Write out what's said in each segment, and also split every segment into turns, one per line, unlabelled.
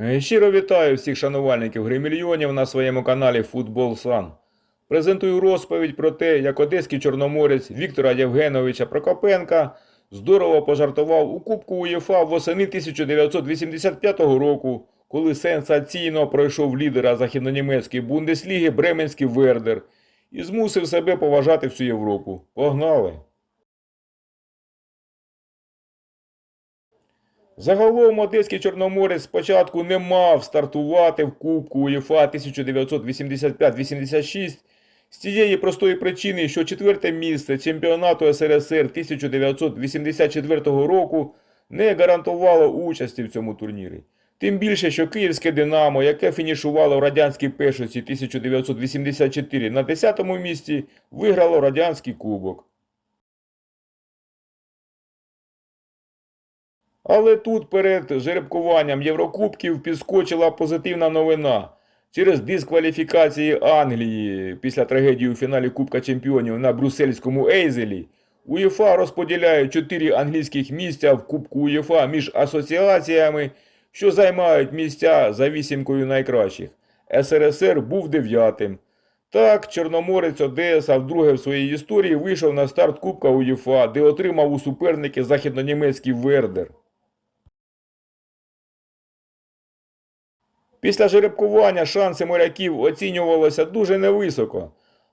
Е, Щиро вітаю всіх шанувальників гри мільйонів на своєму каналі Футбол Сан. Презентую розповідь про те, як одеський чорноморець Віктора Євгеновича Прокопенка здорово пожартував у Кубку УЄФА восени 1985 року, коли сенсаційно пройшов лідера західнонімецької Бундесліги Бременський Вердер і змусив себе поважати всю Європу. Погнали! Загалом одеський чорноморець спочатку не мав стартувати в Кубку УЄФА 1985-86 з тієї простої причини, що четверте місце чемпіонату СРСР 1984 року не гарантувало участі в цьому турнірі. Тим більше, що київське Динамо, яке фінішувало в радянській першості 1984 на 10-му місці, виграло радянський кубок. Але тут перед жеребкуванням Єврокубків підскочила позитивна новина. Через дискваліфікації Англії після трагедії у фіналі Кубка Чемпіонів на брюссельському Ейзелі УЄФА розподіляє 4 англійських місця в Кубку УЄФА між асоціаціями, що займають місця за вісімкою найкращих. СРСР був дев'ятим. Так, Чорноморець Одеса вдруге в своїй історії вийшов на старт Кубка УЄФА, де отримав у суперники західнонімецький Вердер. Після жеребкування шанси моряків оцінювалися дуже невисоко,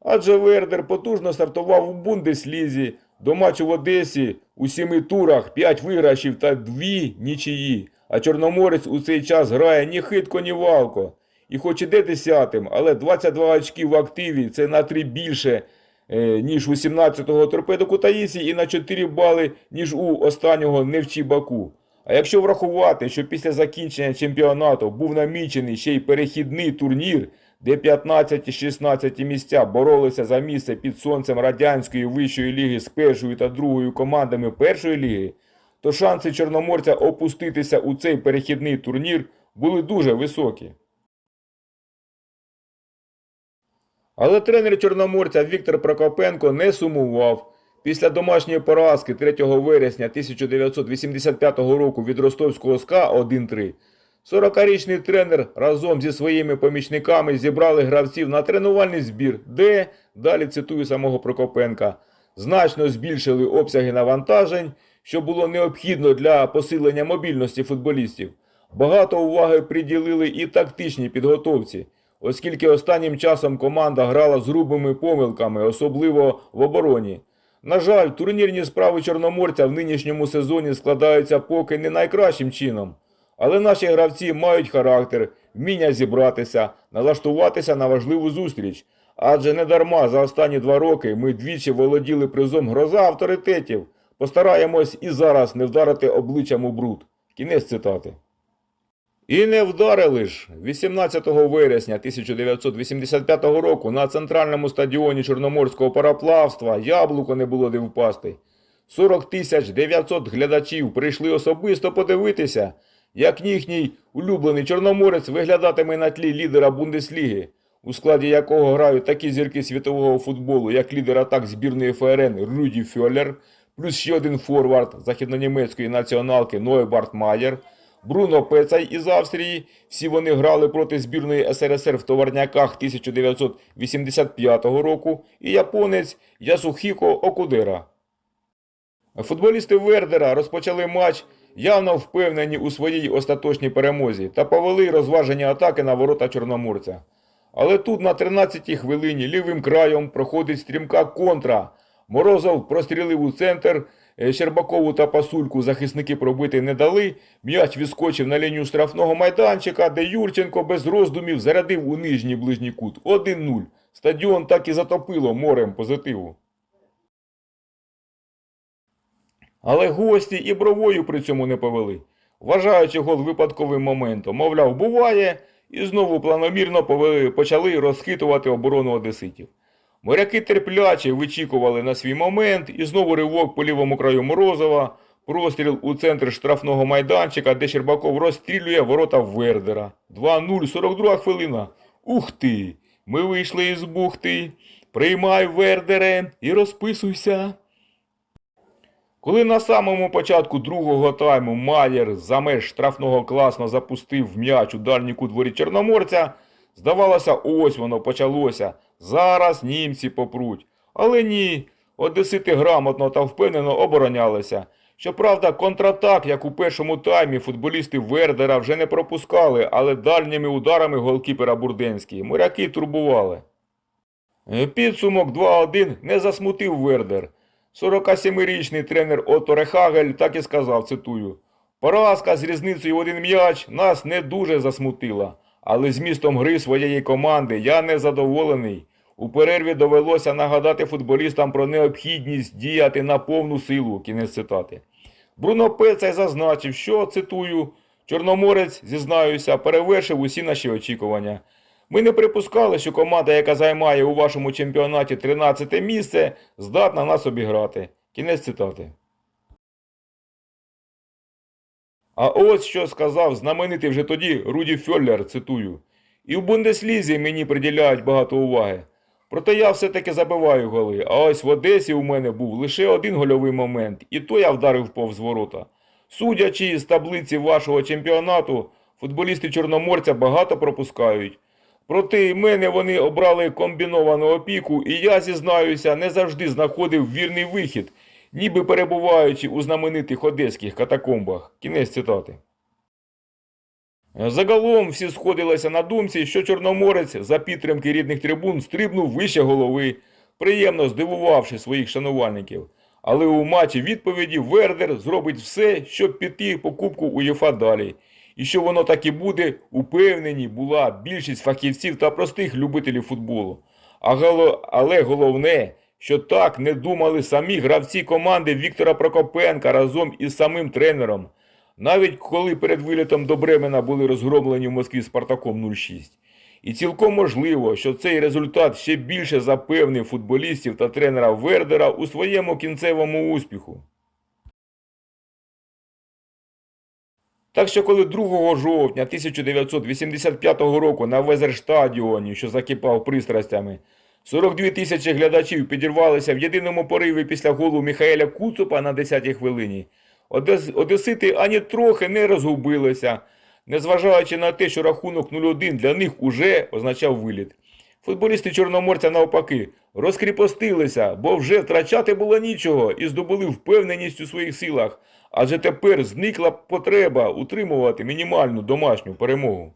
адже Вердер потужно стартував у Бундеслізі, до матчу в Одесі у сіми турах 5 виграшів та 2 нічиї, а Чорноморець у цей час грає ні хитко, ні валко. І хоч іде десятим, але 22 очки в активі це на 3 більше, е, ніж у 17-го торпедо Кутаїсі і на 4 бали, ніж у останнього Невчі Баку. А якщо врахувати, що після закінчення чемпіонату був намічений ще й перехідний турнір, де 15 і 16 місця боролися за місце під сонцем радянської вищої ліги з першою та другою командами першої ліги, то шанси чорноморця опуститися у цей перехідний турнір були дуже високі. Але тренер чорноморця Віктор Прокопенко не сумував. Після домашньої поразки 3 вересня 1985 року від ростовського СКА 1-3, 40-річний тренер разом зі своїми помічниками зібрали гравців на тренувальний збір, де, далі цитую самого Прокопенка, значно збільшили обсяги навантажень, що було необхідно для посилення мобільності футболістів. Багато уваги приділили і тактичній підготовці, оскільки останнім часом команда грала з грубими помилками, особливо в обороні. На жаль, турнірні справи Чорноморця в нинішньому сезоні складаються поки не найкращим чином. Але наші гравці мають характер, вміння зібратися, налаштуватися на важливу зустріч. Адже не дарма за останні два роки ми двічі володіли призом гроза авторитетів. Постараємось і зараз не вдарити обличчям у бруд. Кінець цитати. І не вдарили ж 18 вересня 1985 року на центральному стадіоні Чорноморського параплавства яблуко не було де впасти. 40 тисяч 900 глядачів прийшли особисто подивитися, як їхній улюблений Чорноморець виглядатиме на тлі лідера Бундесліги, у складі якого грають такі зірки світового футболу, як лідер атак збірної ФРН Руді Фьоллер, плюс ще один форвард західнонімецької націоналки Нойбарт Майер, Бруно Пецай із Австрії. Всі вони грали проти збірної СРСР в товарняках 1985 року, і японець Ясухіко Окудера. Футболісти Вердера розпочали матч явно впевнені у своїй остаточній перемозі та повели розважені атаки на ворота Чорноморця. Але тут на 13-й хвилині лівим краєм проходить стрімка контра. Морозов прострілив у центр, Щербакову та пасульку захисники пробити не дали. М'яч відскочив на лінію штрафного майданчика, де Юрченко без роздумів зарядив у нижній ближній кут. 1-0. Стадіон так і затопило морем позитиву. Але гості і бровою при цьому не повели, вважаючи гол випадковим моментом. Мовляв, буває, і знову планомірно почали розхитувати оборону одеситів. Моряки терпляче вичікували на свій момент, і знову ривок по лівому краю Морозова, простріл у центр штрафного майданчика, де Щербаков розстрілює ворота Вердера. 2-0, 42 хвилина. Ух ти! Ми вийшли із бухти. Приймай Вердере і розписуйся. Коли на самому початку другого тайму Майєр за меж штрафного класно запустив м'яч у дальній кут воріт Чорноморця, здавалося, ось воно почалося. Зараз німці попруть. Але ні, одесити грамотно та впевнено оборонялися. Щоправда, контратак, як у першому таймі, футболісти Вердера вже не пропускали, але дальніми ударами голкіпера Бурденський моряки турбували. Е, Підсумок 2-1 не засмутив Вердер. 47-річний тренер Отто Рехагель так і сказав, цитую, «Поразка з різницею в один м'яч нас не дуже засмутила, але змістом гри своєї команди я не задоволений. У перерві довелося нагадати футболістам про необхідність діяти на повну силу». Кінець цитати. Бруно Пецай зазначив, що, цитую, Чорноморець, зізнаюся, перевершив усі наші очікування. Ми не припускали, що команда, яка займає у вашому чемпіонаті 13 місце, здатна нас обіграти. Кінець цитати. А ось що сказав знаменитий вже тоді Руді Фьоллер, цитую. І в Бундеслізі мені приділяють багато уваги. Проте я все-таки забиваю голи, а ось в Одесі у мене був лише один гольовий момент, і то я вдарив повз ворота. Судячи з таблиці вашого чемпіонату, футболісти Чорноморця багато пропускають. Проте і мене вони обрали комбіновану опіку, і я, зізнаюся, не завжди знаходив вірний вихід, ніби перебуваючи у знаменитих одеських катакомбах. Кінець цитати. Загалом всі сходилися на думці, що Чорноморець за підтримки рідних трибун стрибнув вище голови, приємно здивувавши своїх шанувальників. Але у матчі відповіді Вердер зробить все, щоб піти по кубку УЄФА далі. І що воно так і буде, упевнені була більшість фахівців та простих любителів футболу. Але головне, що так не думали самі гравці команди Віктора Прокопенка разом із самим тренером. Навіть коли перед вилітом до Бремена були розгромлені в Москві Спартаком 06. І цілком можливо, що цей результат ще більше запевнив футболістів та тренера Вердера у своєму кінцевому успіху. Так що коли 2 жовтня 1985 року на Везерштадіоні, що закипав пристрастями, 42 тисячі глядачів підірвалися в єдиному пориві після голу Міхаеля Куцупа на 10-й хвилині. Одесити ані трохи не розгубилися, незважаючи на те, що рахунок 0-1 для них уже означав виліт. Футболісти Чорноморця навпаки розкріпостилися, бо вже втрачати було нічого і здобули впевненість у своїх силах, адже тепер зникла потреба утримувати мінімальну домашню перемогу.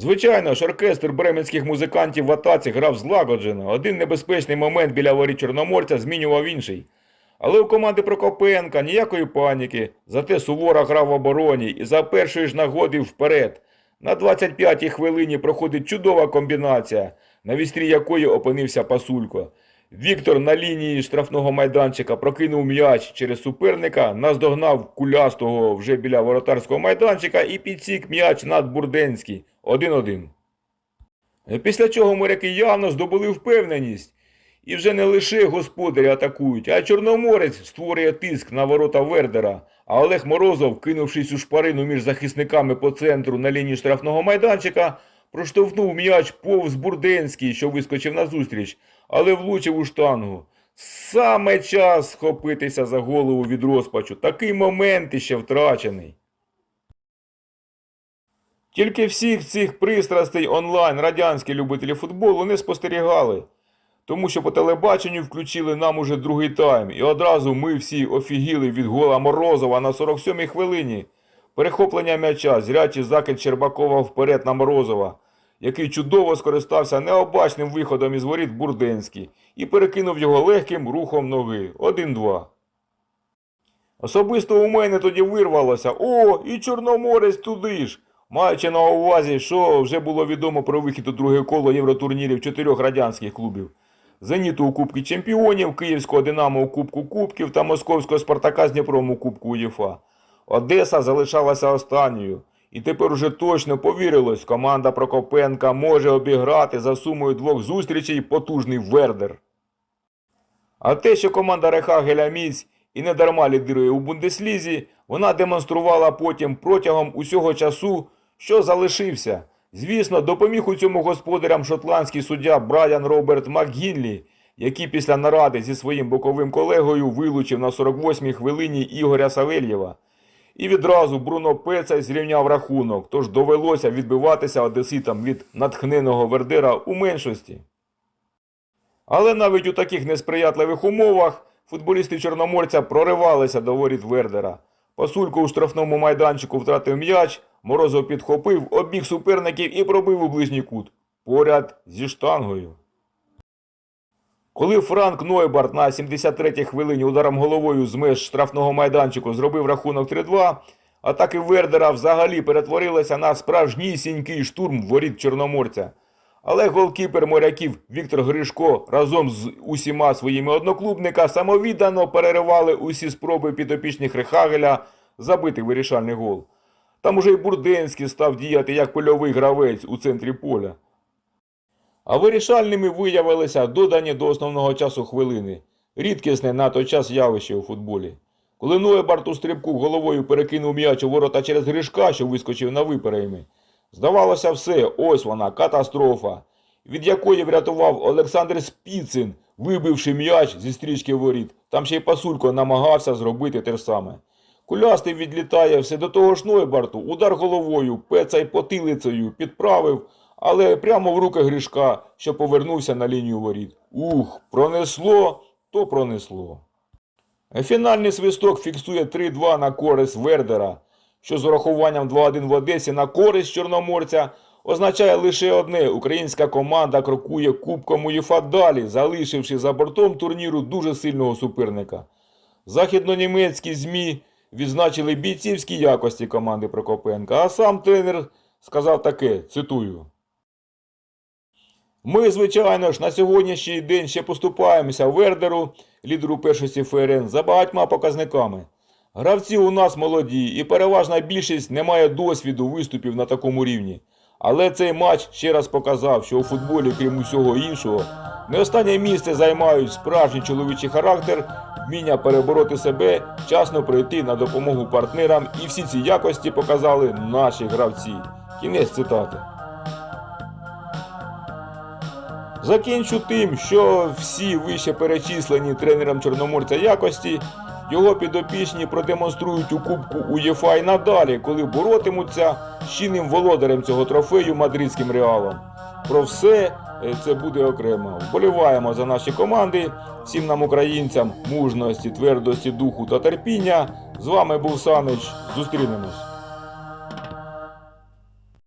Звичайно ж, оркестр бременських музикантів в атаці грав злагоджено. Один небезпечний момент біля воріт Чорноморця змінював інший. Але у команди Прокопенка ніякої паніки, зате сувора грав в обороні і за першої ж нагоди вперед. На 25-й хвилині проходить чудова комбінація, на вістрі якої опинився Пасулько. Віктор на лінії штрафного майданчика прокинув м'яч через суперника, наздогнав кулястого вже біля воротарського майданчика і підсік м'яч над Бурденський 1-1. Після чого моряки явно здобули впевненість. І вже не лише господарі атакують, а Чорноморець створює тиск на ворота Вердера. А Олег Морозов, кинувшись у шпарину між захисниками по центру на лінії штрафного майданчика, проштовхнув м'яч повз Бурденський, що вискочив назустріч, але влучив у штангу. Саме час схопитися за голову від розпачу. Такий момент іще втрачений. Тільки всіх цих пристрастей онлайн радянські любителі футболу не спостерігали. Тому що по телебаченню включили нам уже другий тайм, і одразу ми всі офігіли від гола Морозова на 47-й хвилині. Перехоплення м'яча, зрячий закид Щербакова вперед на Морозова, який чудово скористався необачним виходом із воріт Бурденський і перекинув його легким рухом ноги. 1-2. Особисто у мене тоді вирвалося О, і Чорноморець туди ж. Маючи на увазі, що вже було відомо про вихід у друге коло євротурнірів чотирьох радянських клубів. Зеніту у Кубку Чемпіонів, Київського Динамо у Кубку Кубків та Московського Спартака з Дніпром у Кубку УЄФА. Одеса залишалася останньою. І тепер уже точно повірилось, команда Прокопенка може обіграти за сумою двох зустрічей потужний Вердер. А те, що команда Рехагеля міць і не дарма лідирує у Бундеслізі, вона демонструвала потім протягом усього часу, що залишився. Звісно, допоміг у цьому господарям шотландський суддя Брайан Роберт МакГінлі, який після наради зі своїм боковим колегою вилучив на 48-й хвилині Ігоря Савельєва. І відразу Бруно Пецай зрівняв рахунок, тож довелося відбиватися одеситам від натхненого Вердера у меншості. Але навіть у таких несприятливих умовах футболісти Чорноморця проривалися до воріт Вердера. Пасулько у штрафному майданчику втратив м'яч, Морозов підхопив, обіг суперників і пробив у ближній кут. Поряд зі штангою. Коли Франк Нойбарт на 73-й хвилині ударом головою з меж штрафного майданчику зробив рахунок 3-2, атаки Вердера взагалі перетворилися на справжнісінький штурм воріт Чорноморця. Але голкіпер моряків Віктор Гришко разом з усіма своїми одноклубника самовіддано переривали усі спроби підопічних Рехагеля забити вирішальний гол. Там уже й Бурденський став діяти як польовий гравець у центрі поля. А вирішальними виявилися додані до основного часу хвилини. Рідкісне на той час явище у футболі. Коли Ноєбарт у стрибку головою перекинув м'яч у ворота через Гришка, що вискочив на виперейми, здавалося все, ось вона, катастрофа, від якої врятував Олександр Спіцин, вибивши м'яч зі стрічки воріт. Там ще й Пасулько намагався зробити те саме. Кулястий відлітає все до того ж Нойбарту, удар головою, пецай потилицею підправив, але прямо в руки Гришка, що повернувся на лінію воріт. Ух, пронесло, то пронесло. Фінальний свисток фіксує 3-2 на користь Вердера, що з урахуванням 2-1 в Одесі на користь Чорноморця означає лише одне: українська команда крокує кубком УЄФА далі, залишивши за бортом турніру дуже сильного суперника. Західнонімецькі ЗМІ відзначили бійцівські якості команди Прокопенка, а сам тренер сказав таке, цитую. Ми, звичайно ж, на сьогоднішній день ще поступаємося Вердеру, лідеру першості ФРН, за багатьма показниками. Гравці у нас молоді і переважна більшість не має досвіду виступів на такому рівні. Але цей матч ще раз показав, що у футболі, крім усього іншого, не останнє місце займають справжній чоловічий характер, вміння перебороти себе, вчасно прийти на допомогу партнерам, і всі ці якості показали наші гравці. Кінець цитати. Закінчу тим, що всі вище перечислені тренером Чорноморця якості його підопічні продемонструють у Кубку УЄФА і надалі, коли боротимуться з чинним володарем цього трофею мадридським реалом. Про все е, це буде окремо. Вболіваємо за наші команди. Всім нам, українцям, мужності, твердості духу та терпіння. З вами був Санич. Зустрінемось.